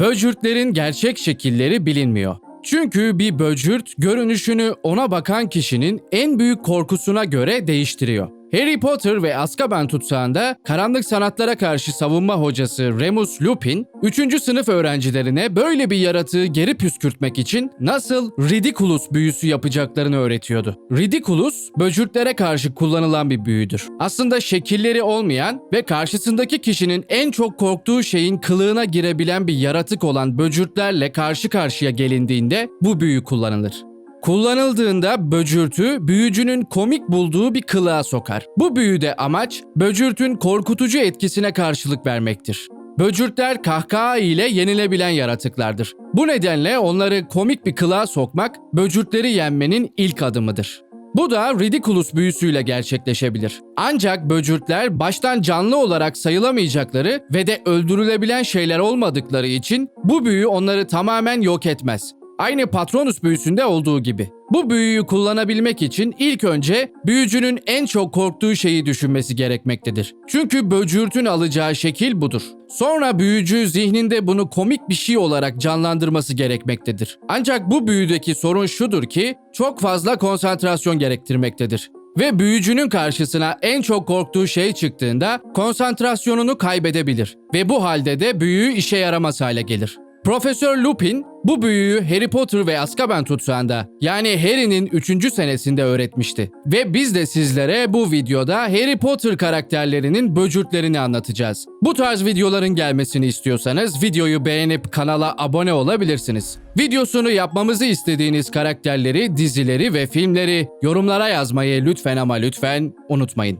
Böcürtlerin gerçek şekilleri bilinmiyor. Çünkü bir böcürt görünüşünü ona bakan kişinin en büyük korkusuna göre değiştiriyor. Harry Potter ve Azkaban tutsağında karanlık sanatlara karşı savunma hocası Remus Lupin, 3. sınıf öğrencilerine böyle bir yaratığı geri püskürtmek için nasıl Ridiculous büyüsü yapacaklarını öğretiyordu. Ridiculous, böcürtlere karşı kullanılan bir büyüdür. Aslında şekilleri olmayan ve karşısındaki kişinin en çok korktuğu şeyin kılığına girebilen bir yaratık olan böcürtlerle karşı karşıya gelindiğinde bu büyü kullanılır. Kullanıldığında böcürtü büyücünün komik bulduğu bir kılığa sokar. Bu büyüde amaç böcürtün korkutucu etkisine karşılık vermektir. Böcürtler kahkaha ile yenilebilen yaratıklardır. Bu nedenle onları komik bir kılığa sokmak böcürtleri yenmenin ilk adımıdır. Bu da Ridiculous büyüsüyle gerçekleşebilir. Ancak böcürtler baştan canlı olarak sayılamayacakları ve de öldürülebilen şeyler olmadıkları için bu büyü onları tamamen yok etmez. Aynı Patronus büyüsünde olduğu gibi. Bu büyüyü kullanabilmek için ilk önce büyücünün en çok korktuğu şeyi düşünmesi gerekmektedir. Çünkü böcürtün alacağı şekil budur. Sonra büyücü zihninde bunu komik bir şey olarak canlandırması gerekmektedir. Ancak bu büyüdeki sorun şudur ki çok fazla konsantrasyon gerektirmektedir. Ve büyücünün karşısına en çok korktuğu şey çıktığında konsantrasyonunu kaybedebilir ve bu halde de büyü işe yaramaz hale gelir. Profesör Lupin bu büyüyü Harry Potter ve Azkaban tutsağında yani Harry'nin 3. senesinde öğretmişti. Ve biz de sizlere bu videoda Harry Potter karakterlerinin böcürtlerini anlatacağız. Bu tarz videoların gelmesini istiyorsanız videoyu beğenip kanala abone olabilirsiniz. Videosunu yapmamızı istediğiniz karakterleri, dizileri ve filmleri yorumlara yazmayı lütfen ama lütfen unutmayın.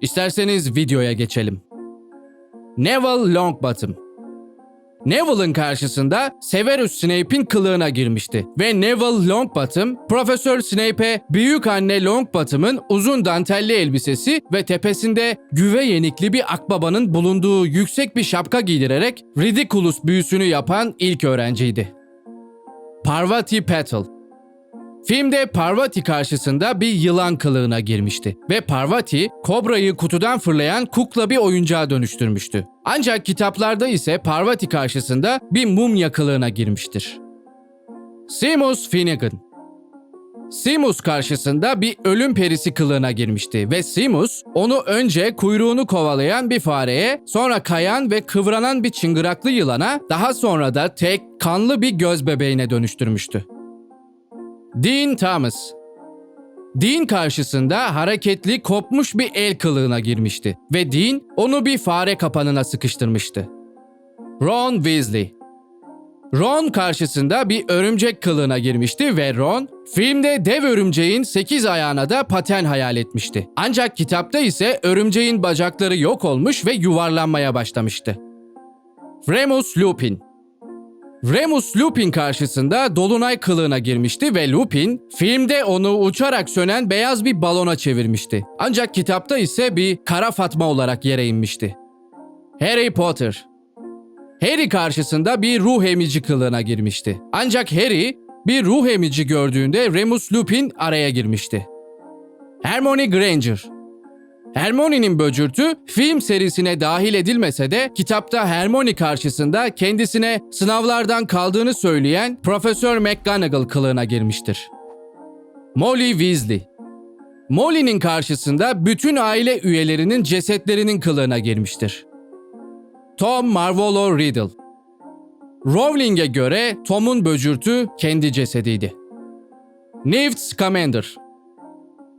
İsterseniz videoya geçelim. Neville Longbottom Neville'ın karşısında Severus Snape'in kılığına girmişti ve Neville Longbottom, Profesör Snape'e büyük anne Longbottom'ın uzun dantelli elbisesi ve tepesinde güve yenikli bir akbabanın bulunduğu yüksek bir şapka giydirerek Ridiculous büyüsünü yapan ilk öğrenciydi. Parvati Patel Filmde Parvati karşısında bir yılan kılığına girmişti ve Parvati, kobrayı kutudan fırlayan kukla bir oyuncağa dönüştürmüştü. Ancak kitaplarda ise Parvati karşısında bir mumya kılığına girmiştir. Seamus Finnegan Seamus karşısında bir ölüm perisi kılığına girmişti ve Seamus onu önce kuyruğunu kovalayan bir fareye, sonra kayan ve kıvranan bir çıngıraklı yılana, daha sonra da tek kanlı bir göz bebeğine dönüştürmüştü. Dean Thomas Dean karşısında hareketli kopmuş bir el kılığına girmişti ve Dean onu bir fare kapanına sıkıştırmıştı. Ron Weasley Ron karşısında bir örümcek kılığına girmişti ve Ron, filmde dev örümceğin 8 ayağına da paten hayal etmişti. Ancak kitapta ise örümceğin bacakları yok olmuş ve yuvarlanmaya başlamıştı. Remus Lupin Remus Lupin karşısında Dolunay kılığına girmişti ve Lupin filmde onu uçarak sönen beyaz bir balona çevirmişti. Ancak kitapta ise bir kara fatma olarak yere inmişti. Harry Potter Harry karşısında bir ruh emici kılığına girmişti. Ancak Harry bir ruh emici gördüğünde Remus Lupin araya girmişti. Hermione Granger Hermione'nin böcürtü film serisine dahil edilmese de kitapta Hermione karşısında kendisine sınavlardan kaldığını söyleyen Profesör McGonagall kılığına girmiştir. Molly Weasley Molly'nin karşısında bütün aile üyelerinin cesetlerinin kılığına girmiştir. Tom Marvolo Riddle Rowling'e göre Tom'un böcürtü kendi cesediydi. Newt Scamander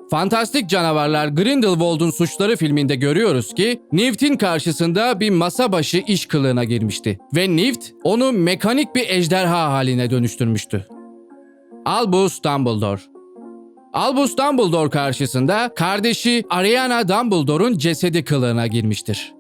Fantastik Canavarlar Grindelwald'un Suçları filminde görüyoruz ki Newt'in karşısında bir masa başı iş kılığına girmişti ve Newt onu mekanik bir ejderha haline dönüştürmüştü. Albus Dumbledore Albus Dumbledore karşısında kardeşi Ariana Dumbledore'un cesedi kılığına girmiştir.